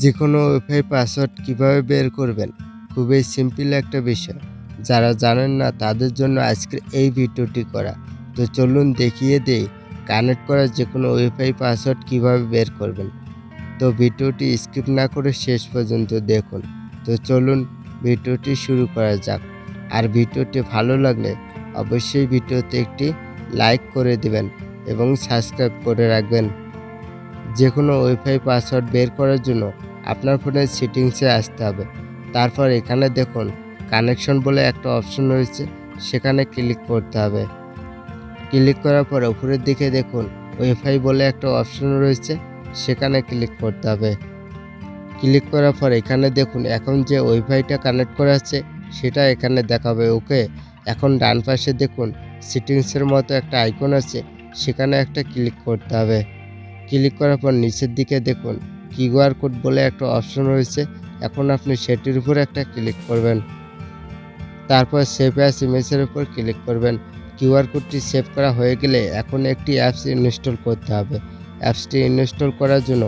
যে কোনো wifi password কীভাবে বের করবেন? খুবই সিম্পল একটা বিষয়। যারা জানেন না, তাদের জন্য আজকের এই ভিডিওটি করা। তো চলুন দেখিয়ে দেই কানেক্ট করা যে কোনো ওয়াইফাই পাসওয়ার্ড কীভাবে বের করবেন। তো ভিডিওটি স্কিপ না করে শেষ পর্যন্ত দেখুন। তো চলুন ভিডিওটি শুরু করা যাক। আর ভিডিওটি ভালো লাগলে অবশ্যই ভিডিওতে একটি লাইক করে দিবেন এবং সাবস্ক্রাইব করে রাখবেন। যে কোনো ওয়াইফাই পাসওয়ার্ড বের করার জন্য আপনার ফোনের সেটিংসে আসতে হবে। তারপর এখানে দেখুন কানেকশন বলে একটা অপশন রয়েছে, সেখানে ক্লিক করতে হবে। ক্লিক করার পর উপরের দিকে দেখুন ওয়াইফাই বলে একটা অপশন রয়েছে, সেখানে ক্লিক করতে হবে। ক্লিক করার পর এখানে দেখুন, এখন যে ওয়াইফাইটা কানেক্ট করা আছে, সেটা এখানে দেখাবে ওকে এখন ডান পাশে দেখুন সেটিংসের মতো একটা আইকন আছে, সেখানে একটা ক্লিক করতে হবে। ক্লিক করার পর নিচের দিকে দেখুন কিউআর কোড বলে একটা অপশন রয়েছে। এখন আপনি সেটির উপর একটা ক্লিক করবেন। তারপর সেভ অ্যাস ইমেজের উপর ক্লিক করবেন। কিউআর কোডটি সেভ করা হয়ে গেলে এখন একটি অ্যাপস ইনস্টল করতে হবে। অ্যাপসটি ইনস্টল করার জন্য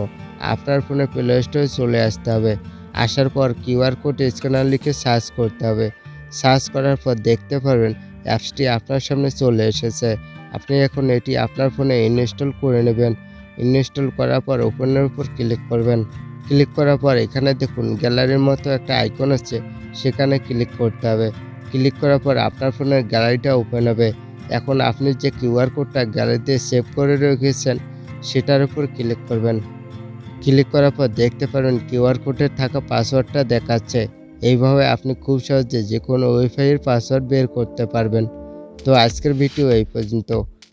আপনার ফোনে প্লে স্টোরে চলে আসতে হবে। আসার পর কিউআর কোড স্ক্যানার লিখে সার্চ করতে হবে। সার্চ করার পর দেখতে পারবেন অ্যাপসটি আপনার সামনে চলে এসেছে। আপনি এখন এটি আপনার ফোনে ইনস্টল করে নেবেন। ইনস্টল করার পর ওপেনের উপর ক্লিক করবেন। ক্লিক করার পর এখানে দেখুন গ্যালারির মতো একটা আইকন আছে, সেখানে ক্লিক করতে হবে। ক্লিক করার পর আপনার ফোনের গ্যালারিটা ওপেন হবে। এখন আপনি যে কিউআর কোডটা গ্যালারিতে সেভ করে রেখেছেন, সেটার উপর ক্লিক করবেন। ক্লিক করার পর দেখতে পারবেন কিউআর কোডের থাকা পাসওয়ার্ডটা দেখাচ্ছে। এইভাবে আপনি খুব সহজে যে কোনো ওয়াইফাইয়ের পাসওয়ার্ড বের করতে পারবেন। তো আজকের ভিডিও এই পর্যন্ত।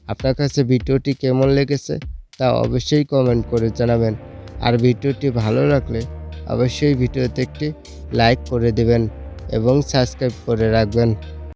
আপনার কাছে ভিডিওটি কেমন লেগেছে? তা অবশ্যই কমেন্ট করে জানাবেন। আর ভিডিওটি ভালো লাগলে অবশ্যই ভিডিওতে একটি লাইক করে দেবেন এবং সাবস্ক্রাইব করে রাখবেন।